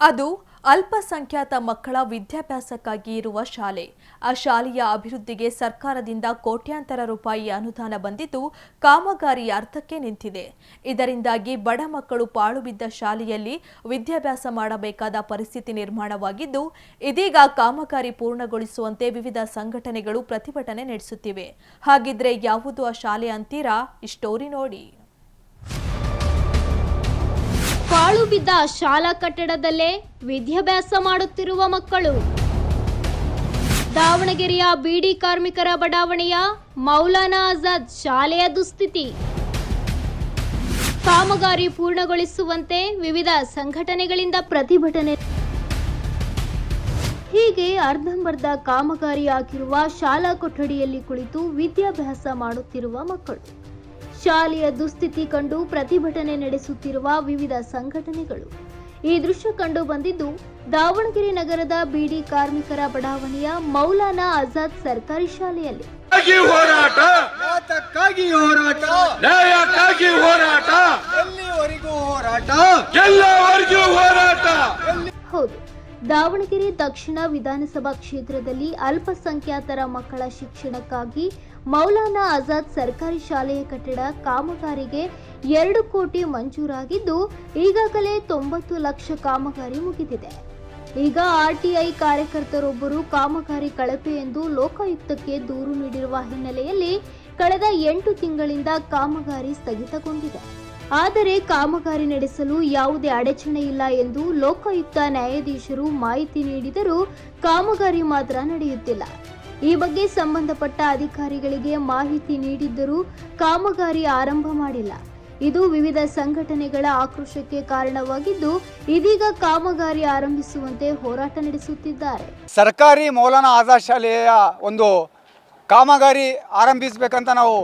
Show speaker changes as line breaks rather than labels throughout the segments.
ಅದು ಅಲ್ಪಸಂಖ್ಯಾತ ಮಕ್ಕಳ ವಿದ್ಯಾಭ್ಯಾಸಕ್ಕಾಗಿ ಇರುವ ಶಾಲೆ. ಆ ಶಾಲೆಯ ಅಭಿವೃದ್ಧಿಗೆ ಸರ್ಕಾರದಿಂದ ಕೋಟ್ಯಾಂತರ ರೂಪಾಯಿ ಅನುದಾನ ಬಂದಿದ್ದು ಕಾಮಗಾರಿ ಅರ್ಥಕ್ಕೆ ನಿಂತಿದೆ. ಇದರಿಂದಾಗಿ ಬಡ ಮಕ್ಕಳು ಪಾಳು ಬಿದ್ದ ಶಾಲೆಯಲ್ಲಿ ವಿದ್ಯಾಭ್ಯಾಸ ಮಾಡಬೇಕಾದ ಪರಿಸ್ಥಿತಿ ನಿರ್ಮಾಣವಾಗಿದ್ದು, ಇದೀಗ ಕಾಮಗಾರಿ ಪೂರ್ಣಗೊಳಿಸುವಂತೆ ವಿವಿಧ ಸಂಘಟನೆಗಳು ಪ್ರತಿಭಟನೆ ನಡೆಸುತ್ತಿವೆ. ಹಾಗಿದ್ರೆ ಯಾವುದು ಆ ಶಾಲೆ ಅಂತೀರಾ? ಇಷ್ಟೋರಿ ನೋಡಿ.
ಬಿದ್ದ ಶಾಲಾ ಕಟ್ಟಡದಲ್ಲೇ ವಿದ್ಯಾಭ್ಯಾಸ ಮಾಡುತ್ತಿರುವ ಮಕ್ಕಳು. ದಾವಣಗೆರೆಯ ಬಿಡಿ ಕಾರ್ಮಿಕರ ಬಡಾವಣೆಯ ಮೌಲಾನಾ ಆಜಾದ್ ಶಾಲೆಯ ದುಸ್ಥಿತಿ. ಕಾಮಗಾರಿ ಪೂರ್ಣಗೊಳಿಸುವಂತೆ ವಿವಿಧ ಸಂಘಟನೆಗಳಿಂದ ಪ್ರತಿಭಟನೆ. ಹೀಗೆ ಅರ್ಧಂಬರ್ಧ ಕಾಮಗಾರಿಯಾಗಿರುವ ಶಾಲಾ ಕೊಠಡಿಯಲ್ಲಿ ಕುಳಿತು ವಿದ್ಯಾಭ್ಯಾಸ ಮಾಡುತ್ತಿರುವ ಮಕ್ಕಳು. ಶಾಲೆಯ ದುಸ್ಥಿತಿ ಕಂಡು ಪ್ರತಿಭಟನೆ ನಡೆಸುತ್ತಿರುವ ವಿವಿಧ ಸಂಘಟನೆಗಳು. ಈ ದೃಶ್ಯ ಕಂಡು ಬಂದಿದ್ದು ದಾವಣಗೆರೆ ನಗರದ ಬಿಡಿ ಕಾರ್ಮಿಕರ ಬಡಾವಣೆಯ ಮೌಲಾನಾ ಆಜಾದ್ ಸರ್ಕಾರಿ ಶಾಲೆಯಲ್ಲಿ.
ಹೋರಾಟ.
ಮಾತಕ್ಕಾಗಿ ಹೋರಾಟ.
ನ್ಯಾಯಕ್ಕಾಗಿ ಹೋರಾಟ.
ಎಲ್ಲಿವರೆಗೂ ಹೋರಾಟ?
ಎಲ್ಲವರೆಗೂ ಹೋರಾಟ.
ಹೌದು. ದಾವಣಗೆರೆ ದಕ್ಷಿಣ ವಿಧಾನಸಭಾ ಕ್ಷೇತ್ರದಲ್ಲಿ ಅಲ್ಪಸಂಖ್ಯಾತರ ಮಕ್ಕಳ ಶಿಕ್ಷಣಕ್ಕಾಗಿ ಮೌಲಾನಾ ಆಜಾದ್ ಸರ್ಕಾರಿ ಶಾಲೆಯ ಕಟ್ಟಡ ಕಾಮಗಾರಿಗೆ ಎರಡು ಕೋಟಿ ಮಂಜೂರಾಗಿದ್ದು, ಈಗಾಗಲೇ ತೊಂಬತ್ತು ಲಕ್ಷ ಕಾಮಗಾರಿ ಮುಗಿದಿದೆ. ಈಗ ಆರ್ಟಿಐ ಕಾರ್ಯಕರ್ತರೊಬ್ಬರು ಕಾಮಗಾರಿ ಕಳಪೆ ಎಂದು ಲೋಕಾಯುಕ್ತಕ್ಕೆ ದೂರು ನೀಡಿರುವ ಹಿನ್ನೆಲೆಯಲ್ಲಿ ಕಳೆದ ಎಂಟು ತಿಂಗಳಿಂದ ಕಾಮಗಾರಿ ಸ್ಥಗಿತಗೊಂಡಿದೆ. ಆದರೆ ಕಾಮಗಾರಿ ನಡೆಸಲು ಯಾವುದೇ ಅಡಚಣೆ ಇಲ್ಲ ಎಂದು ಲೋಕಾಯುಕ್ತ ನ್ಯಾಯಾಧೀಶರು ಮಾಹಿತಿ ನೀಡಿದರೂ ಕಾಮಗಾರಿ ಮಾತ್ರ ನಡೆಯುತ್ತಿಲ್ಲ. ಈ ಬಗ್ಗೆ ಸಂಬಂಧಪಟ್ಟ ಅಧಿಕಾರಿಗಳಿಗೆ ಮಾಹಿತಿ ನೀಡಿದ್ದರೂ ಕಾಮಗಾರಿ ಆರಂಭ ಮಾಡಿಲ್ಲ. ಇದು ವಿವಿಧ ಸಂಘಟನೆಗಳ ಆಕ್ರೋಶಕ್ಕೆ ಕಾರಣವಾಗಿದ್ದು, ಇದೀಗ ಕಾಮಗಾರಿ ಆರಂಭಿಸುವಂತೆ ಹೋರಾಟ ನಡೆಸುತ್ತಿದ್ದಾರೆ.
ಸರ್ಕಾರಿ ಮೌಲಾನಾ ಆಜಾದ್ ಶಾಲೆಯ ಒಂದು ಕಾಮಗಾರಿ ಆರಂಭಿಸಬೇಕಂತ ನಾವು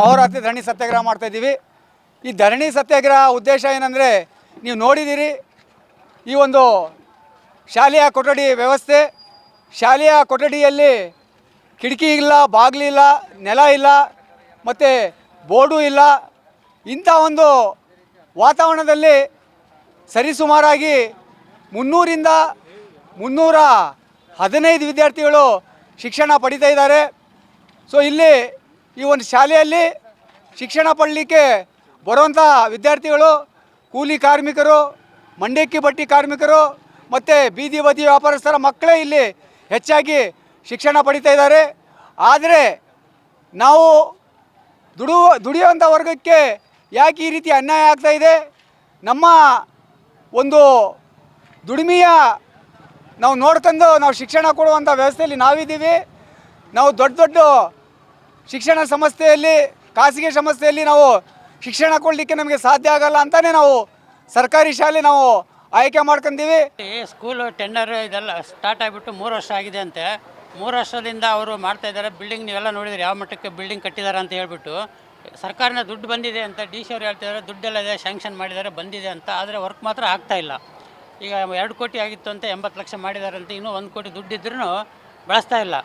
ಅಹೋರಾತ್ರಿ ಧರಣಿ ಸತ್ಯಾಗ್ರಹ ಮಾಡ್ತಾ ಇದ್ದೀವಿ. ಈ ಧರಣಿ ಸತ್ಯಾಗ್ರಹ ಉದ್ದೇಶ ಏನಂದರೆ ನೀವು ನೋಡಿದ್ದೀರಿ ಈ ಒಂದು ಶಾಲೆಯ ಕೊಠಡಿ ವ್ಯವಸ್ಥೆ. ಶಾಲೆಯ ಕೊಠಡಿಯಲ್ಲಿ ಕಿಟಕಿ ಇಲ್ಲ ಬಾಗಿಲಿಲ್ಲ ನೆಲ ಇಲ್ಲ, ಮತ್ತು ಬೋರ್ಡು ಇಲ್ಲ. ಇಂಥ ಒಂದು ವಾತಾವರಣದಲ್ಲಿ ಸರಿಸುಮಾರಾಗಿ ಮುನ್ನೂರಿಂದ ಮುನ್ನೂರ ಹದಿನೈದು ವಿದ್ಯಾರ್ಥಿಗಳು ಶಿಕ್ಷಣ ಪಡಿತಾ ಇದ್ದಾರೆ. ಸೊ ಇಲ್ಲಿ ಈ ಒಂದು ಶಾಲೆಯಲ್ಲಿ ಶಿಕ್ಷಣ ಪಡಲಿಕ್ಕೆ ಬರುವಂಥ ವಿದ್ಯಾರ್ಥಿಗಳು, ಕೂಲಿ ಕಾರ್ಮಿಕರು ಮಂಡಕ್ಕಿ ಬಟ್ಟಿ ಕಾರ್ಮಿಕರು ಮತ್ತು ಬೀದಿ ಬದಿ ವ್ಯಾಪಾರಸ್ಥರ ಮಕ್ಕಳೇ ಇಲ್ಲಿ ಹೆಚ್ಚಾಗಿ ಶಿಕ್ಷಣ ಪಡಿತಾ ಇದ್ದಾರೆ. ಆದರೆ ನಾವು ದುಡು ದುಡಿಯುವಂಥ ವರ್ಗಕ್ಕೆ ಯಾಕೆ ಈ ರೀತಿ ಅನ್ಯಾಯ ಆಗ್ತಾ ಇದೆ? ನಮ್ಮ ಒಂದು ದುಡಿಮೆಯ ನಾವು ನೋಡ್ಕೊಂಡು ನಾವು ಶಿಕ್ಷಣ ಕೊಡುವಂಥ ವ್ಯವಸ್ಥೆಯಲ್ಲಿ ನಾವಿದ್ದೀವಿ. ನಾವು ದೊಡ್ಡ ದೊಡ್ಡ ಶಿಕ್ಷಣ ಸಂಸ್ಥೆಯಲ್ಲಿ, ಖಾಸಗಿ ಸಂಸ್ಥೆಯಲ್ಲಿ ನಾವು ಶಿಕ್ಷಣ ಕೊಡಲಿಕ್ಕೆ ನಮಗೆ ಸಾಧ್ಯ ಆಗಲ್ಲ ಅಂತಲೇ ನಾವು ಸರ್ಕಾರಿ ಶಾಲೆ ನಾವು ಆಯ್ಕೆ ಮಾಡ್ಕೊಂತೀವಿ.
ಸ್ಕೂಲ್ ಟೆಂಡರ್ ಇದೆಲ್ಲ ಸ್ಟಾರ್ಟ್ ಆಗಿಬಿಟ್ಟು ಮೂರು ವರ್ಷ ಆಗಿದೆ ಅಂತೆ. ಮೂರು ವರ್ಷದಿಂದ ಅವರು ಮಾಡ್ತಾ ಇದ್ದಾರೆ. ಬಿಲ್ಡಿಂಗ್ ನೀವೆಲ್ಲ ನೋಡಿದ್ರೆ ಯಾವ ಮಟ್ಟಕ್ಕೆ ಬಿಲ್ಡಿಂಗ್ ಕಟ್ಟಿದ್ದಾರೆ ಅಂತ ಹೇಳ್ಬಿಟ್ಟು. ಸರ್ಕಾರನ ದುಡ್ಡು ಬಂದಿದೆ ಅಂತ ಡಿ ಸಿ ಅವ್ರು ಹೇಳ್ತಿದ್ದಾರೆ ದುಡ್ಡೆಲ್ಲ ಇದೆ ಸ್ಯಾಂಕ್ಷನ್ ಮಾಡಿದ್ದಾರೆ, ಬಂದಿದೆ ಅಂತ. ಆದರೆ ವರ್ಕ್ ಮಾತ್ರ ಆಗ್ತಾ ಇಲ್ಲ. ಈಗ ಎರಡು ಕೋಟಿ ಆಗಿತ್ತು ಅಂತ ಎಂಬತ್ತು ಲಕ್ಷ ಮಾಡಿದ್ದಾರೆ ಅಂತ ಇನ್ನೂ ಒಂದು ಕೋಟಿ ದುಡ್ಡಿದ್ರೂ ಬಳಸ್ತಾ ಇಲ್ಲ.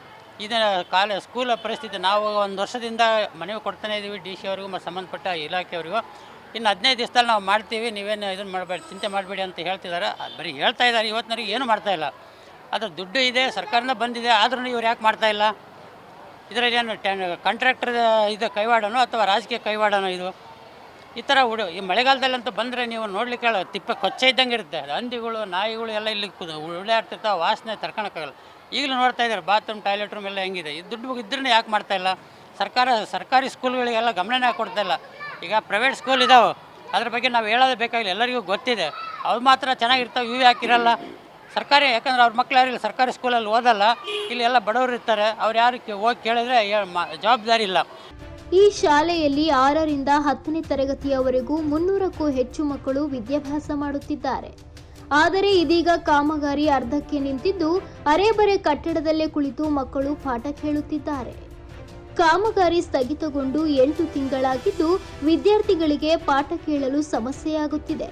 ಇದು ಕಾಲ ಸ್ಕೂಲ ಪರಿಸ್ಥಿತಿ, ನಾವು ಒಂದು ವರ್ಷದಿಂದ ಮನವಿ ಕೊಡ್ತಾನೆ ಇದ್ದೀವಿ ಡಿ ಸಿ ಅವ್ರಿಗೂ ಮತ್ತು ಸಂಬಂಧಪಟ್ಟ ಇಲಾಖೆಯವರಿಗೂ. ಇನ್ನು ಹದಿನೈದು ದಿವಸದಲ್ಲಿ ನಾವು ಮಾಡ್ತೀವಿ, ನೀವೇನು ಇದನ್ನು ಮಾಡಬೇಡಿ, ಚಿಂತೆ ಮಾಡಬೇಡಿ ಅಂತ ಹೇಳ್ತಿದ್ದಾರೆ. ಬರೀ ಹೇಳ್ತಾ ಇದ್ದಾರೆ, ಇವತ್ತಿನವರೆಗೆ ಏನು ಮಾಡ್ತಾ ಇಲ್ಲ. ಅದ್ರ ದುಡ್ಡು ಇದೆ ಸರ್ಕಾರನ ಬಂದಿದೆ, ಆದ್ರೂ ಇವ್ರು ಯಾಕೆ ಮಾಡ್ತಾ ಇಲ್ಲ? ಇದರಲ್ಲಿ ಏನು ಟ್ಯಾನ್ ಕಾಂಟ್ರಾಕ್ಟರ್ ಇದು ಕೈವಾಡನೋ ಅಥವಾ ರಾಜಕೀಯ ಕೈವಾಡನೋ ಇದು? ಈ ಥರ ಉಡು, ಈ ಮಳೆಗಾಲದಲ್ಲಂತೂ ಬಂದರೆ ನೀವು ನೋಡ್ಲಿಕ್ಕೆ ತಿಪ್ಪೆ ಕೊಚ್ಚೆ ಇದ್ದಂಗೆ ಇರುತ್ತೆ. ಹಂದಿಗಳು, ನಾಯಿಗಳು ಎಲ್ಲ ಇಲ್ಲಿ ಉಳ್ಳಾಡ್ತಿರ್ತಾವೆ ವಾಸನೆ ತರ್ಕೊಳಕ್ಕಾಗಲ್ಲ. ಈಗಲೂ ನೋಡ್ತಾ ಇದ್ದಾರೆ ಬಾತ್ರೂಮ್ ಟಾಯ್ಲೆಟ್ ರೂಮ್ ಎಲ್ಲ ಹೆಂಗಿದೆ? ಈ ದುಡ್ಡು ಇದ್ರೂ ಯಾಕೆ ಮಾಡ್ತಾ ಇಲ್ಲ? ಸರ್ಕಾರ, ಸರ್ಕಾರಿ ಸ್ಕೂಲ್ಗಳಿಗೆಲ್ಲ ಗಮನನೇ ಕೊಡ್ತಾ ಇಲ್ಲ. ಈಗ ಪ್ರೈವೇಟ್ ಸ್ಕೂಲ್ ಇದಾವೆ. ಅದ್ರ ಬಗ್ಗೆ ನಾವು ಹೇಳೋದೇ ಬೇಕಾಗಿಲ್ಲ, ಎಲ್ಲರಿಗೂ ಗೊತ್ತಿದೆ. ಅವ್ರು ಮಾತ್ರ ಚೆನ್ನಾಗಿರ್ತಾವೆ ಇವು ಹಾಕಿರಲ್ಲ. ಸರ್ಕಾರಿ, ಯಾಕಂದ್ರೆ ಅವ್ರ ಮಕ್ಳು ಯಾರಿಲ್ಲ, ಸರ್ಕಾರಿ ಸ್ಕೂಲಲ್ಲಿ ಓದಲ್ಲ. ಇಲ್ಲಿ ಎಲ್ಲ ಬಡವರು ಇರ್ತಾರೆ. ಅವ್ರು ಯಾರು ಹೋಗಿ ಕೇಳಿದ್ರೆ ಜವಾಬ್ದಾರಿ ಇಲ್ಲ.
ಈ ಶಾಲೆಯಲ್ಲಿ ಆರರಿಂದ ಹತ್ತನೇ ತರಗತಿಯವರೆಗೂ ಮುನ್ನೂರಕ್ಕೂ ಹೆಚ್ಚು ಮಕ್ಕಳು ವಿದ್ಯಾಭ್ಯಾಸ ಮಾಡುತ್ತಿದ್ದಾರೆ. ಆದರೆ ಇದೀಗ ಕಾಮಗಾರಿ ಅರ್ಧಕ್ಕೆ ನಿಂತಿದ್ದು ಅರೆಬರೆ ಕಟ್ಟಡದಲ್ಲೇ ಕುಳಿತು ಮಕ್ಕಳು ಪಾಠ ಕೇಳುತ್ತಿದ್ದಾರೆ. ಕಾಮಗಾರಿ ಸ್ಥಗಿತಗೊಂಡು ಎಂಟು ತಿಂಗಳಾಗಿದ್ದು ವಿದ್ಯಾರ್ಥಿಗಳಿಗೆ ಪಾಠ ಕೇಳಲು ಸಮಸ್ಯೆಯಾಗುತ್ತಿದೆ.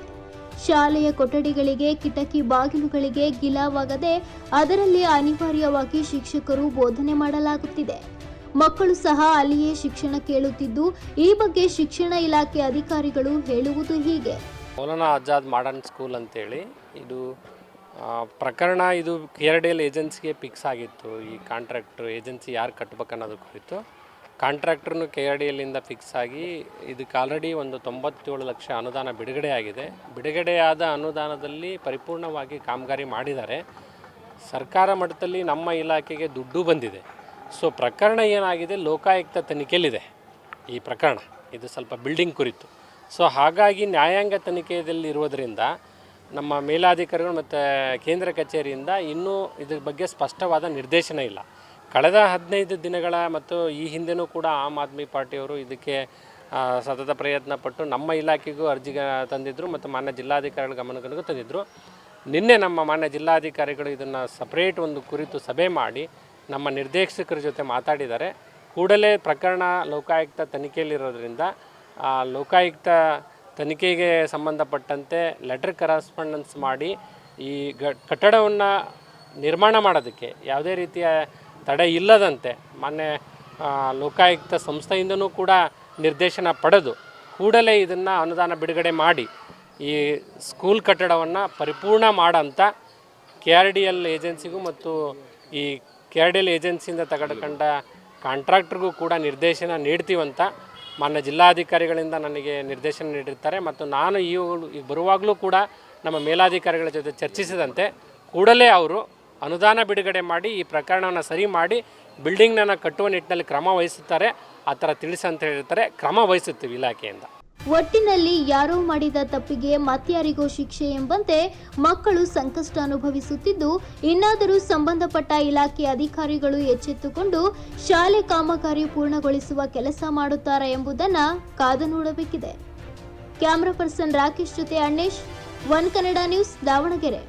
ಶಾಲೆಯ ಕೊಠಡಿಗಳಿಗೆ ಕಿಟಕಿ ಬಾಗಿಲುಗಳಿಗೆ ಗಿಲಾವಾಗದೆ ಅದರಲ್ಲಿ ಅನಿವಾರ್ಯವಾಗಿ ಶಿಕ್ಷಕರು ಬೋಧನೆ ಮಾಡಲಾಗುತ್ತಿದೆ. ಮಕ್ಕಳು ಸಹ ಅಲ್ಲಿಯೇ ಶಿಕ್ಷಣ ಕೇಳುತ್ತಿದ್ದು ಈ ಬಗ್ಗೆ ಶಿಕ್ಷಣ ಇಲಾಖೆ ಅಧಿಕಾರಿಗಳು ಹೇಳುವುದು ಹೀಗೆ.
ಮೌಲಾನಾ ಆಜಾದ್ ಮಾಡರ್ನ್ ಸ್ಕೂಲ್ ಅಂತೇಳಿ. ಇದು ಪ್ರಕರಣ ಇದು ಕೆ ಆರ್ ಎಲ್ ಏಜೆನ್ಸಿಗೆ ಫಿಕ್ಸ್ ಆಗಿತ್ತು. ಈ ಕಾಂಟ್ರಾಕ್ಟ್ರು, ಏಜೆನ್ಸಿ ಯಾರು ಕಟ್ಬೇಕು ಅನ್ನೋದು ಕುರಿತು. ಕಾಂಟ್ರಾಕ್ಟ್ರನ್ನು ಕೆ ಆರ್ ಡಿ ಎಲ್ಲಿಂದ ಫಿಕ್ಸ್ ಆಗಿ ಇದಕ್ಕೆ ಆಲ್ರೆಡಿ ಒಂದು ತೊಂಬತ್ತೇಳು ಲಕ್ಷ ಅನುದಾನ ಬಿಡುಗಡೆ ಆಗಿದೆ. ಬಿಡುಗಡೆಯಾದ ಅನುದಾನದಲ್ಲಿ ಪರಿಪೂರ್ಣವಾಗಿ ಕಾಮಗಾರಿ ಮಾಡಿದ್ದಾರೆ. ಸರ್ಕಾರ ಮಟ್ಟದಲ್ಲಿ ನಮ್ಮ ಇಲಾಖೆಗೆ ದುಡ್ಡು ಬಂದಿದೆ. ಸೊ, ಪ್ರಕರಣ ಏನಾಗಿದೆ, ಲೋಕಾಯುಕ್ತ ತನಿಖೆಯಲ್ಲಿದೆ ಈ ಪ್ರಕರಣ. ಇದು ಸ್ವಲ್ಪ ಬಿಲ್ಡಿಂಗ್ ಕುರಿತು. ಸೊ ಹಾಗಾಗಿ ನ್ಯಾಯಾಂಗ ತನಿಖೆಯಲ್ಲಿ ಇರುವುದರಿಂದ ನಮ್ಮ ಮೇಲಾಧಿಕಾರಿಗಳು ಮತ್ತು ಕೇಂದ್ರ ಕಚೇರಿಯಿಂದ ಇನ್ನೂ ಇದ್ರ ಬಗ್ಗೆ ಸ್ಪಷ್ಟವಾದ ನಿರ್ದೇಶನ ಇಲ್ಲ. ಕಳೆದ ಹದಿನೈದು ದಿನಗಳ ಮತ್ತು ಈ ಹಿಂದೆನೂ ಕೂಡ ಆಮ್ ಆದ್ಮಿ ಪಾರ್ಟಿಯವರು ಇದಕ್ಕೆ ಸತತ ಪ್ರಯತ್ನ ಪಟ್ಟು ನಮ್ಮ ಇಲಾಖೆಗೂ ಅರ್ಜಿ ತಂದಿದ್ದರು ಮತ್ತು ಮಾನ್ಯ ಜಿಲ್ಲಾಧಿಕಾರಿಗಳ ಗಮನಗಳಿಗೂ ತಂದಿದ್ದರು ನಿನ್ನೆ ನಮ್ಮ ಮಾನ್ಯ ಜಿಲ್ಲಾಧಿಕಾರಿಗಳು ಇದನ್ನು ಸಪ್ರೇಟ್ ಒಂದು ಕುರಿತು ಸಭೆ ಮಾಡಿ ನಮ್ಮ ನಿರ್ದೇಶಕರ ಜೊತೆ ಮಾತಾಡಿದ್ದಾರೆ. ಕೂಡಲೇ ಪ್ರಕರಣ ಲೋಕಾಯುಕ್ತ ತನಿಖೆಯಲ್ಲಿರೋದ್ರಿಂದ ಆ ಲೋಕಾಯುಕ್ತ ತನಿಖೆಗೆ ಸಂಬಂಧಪಟ್ಟಂತೆ ಲೆಟರ್ ಕರೆಸ್ಪಾಂಡೆನ್ಸ್ ಮಾಡಿ ಈ ಗ ಕಟ್ಟಡವನ್ನು ನಿರ್ಮಾಣ ಮಾಡೋದಕ್ಕೆ ಯಾವುದೇ ರೀತಿಯ ತಡೆ ಇಲ್ಲದಂತೆ ಮೊನ್ನೆ ಲೋಕಾಯುಕ್ತ ಸಂಸ್ಥೆಯಿಂದನೂ ಕೂಡ ನಿರ್ದೇಶನ ಪಡೆದು ಕೂಡಲೇ ಇದನ್ನು ಅನುದಾನ ಬಿಡುಗಡೆ ಮಾಡಿ ಈ ಸ್ಕೂಲ್ ಕಟ್ಟಡವನ್ನು ಪರಿಪೂರ್ಣ ಮಾಡೋಂಥ ಕೆ ಆರ್ ಡಿ ಎಲ್ ಏಜೆನ್ಸಿಗೂ ಮತ್ತು ಈ ಕೆ ಆರ್ ಡಿ ಎಲ್ ಏಜೆನ್ಸಿಯಿಂದ ತೆಗೆದುಕೊಂಡ ಕಾಂಟ್ರಾಕ್ಟ್ರಿಗೂ ಕೂಡ ನಿರ್ದೇಶನ ನೀಡ್ತೀವಂತ ಮಾನ್ಯ ಜಿಲ್ಲಾಧಿಕಾರಿಗಳಿಂದ ನನಗೆ ನಿರ್ದೇಶನ ನೀಡಿರ್ತಾರೆ ಮತ್ತು ನಾನು ಈ ಬರುವಾಗಲೂ ಕೂಡ ನಮ್ಮ ಮೇಲಾಧಿಕಾರಿಗಳ ಜೊತೆ ಚರ್ಚಿಸಿದಂತೆ ಕೂಡಲೇ ಅವರು ಅನುದಾನ ಬಿಡುಗಡೆ ಮಾಡಿ ಈ ಪ್ರಕರಣವನ್ನು ಸರಿ ಮಾಡಿ ಬಿಲ್ಡಿಂಗ್ನ ಕಟ್ಟುವ ನಿಟ್ಟಿನಲ್ಲಿ ಕ್ರಮ ವಹಿಸುತ್ತಾರೆ. ಆ ಥರ ತಿಳಿಸಂತ ಹೇಳಿರ್ತಾರೆ. ಕ್ರಮ ವಹಿಸುತ್ತೀವಿ ಇಲಾಖೆಯಿಂದ.
ಒಟ್ಟಿನಲ್ಲಿ ಯಾರೋ ಮಾಡಿದ ತಪ್ಪಿಗೆ ಮತ್ಯಾರಿಗೋ ಶಿಕ್ಷೆ ಎಂಬಂತೆ ಮಕ್ಕಳು ಸಂಕಷ್ಟ ಅನುಭವಿಸುತ್ತಿದ್ದು, ಇನ್ನಾದರೂ ಸಂಬಂಧಪಟ್ಟ ಇಲಾಖೆ ಅಧಿಕಾರಿಗಳು ಎಚ್ಚೆತ್ತುಕೊಂಡು ಶಾಲೆ ಕಾಮಗಾರಿ ಪೂರ್ಣಗೊಳಿಸುವ ಕೆಲಸ ಮಾಡುತ್ತಾರೆ ಎಂಬುದನ್ನು ಕಾದು ನೋಡಬೇಕಿದೆ. ಕ್ಯಾಮ್ರಾ ಪರ್ಸನ್ ರಾಕೇಶ್ ಜೊತೆ ಅಣ್ಣೇಶ್, ಒನ್ ಕನ್ನಡ ನ್ಯೂಸ್ ದಾವಣಗೆರೆ.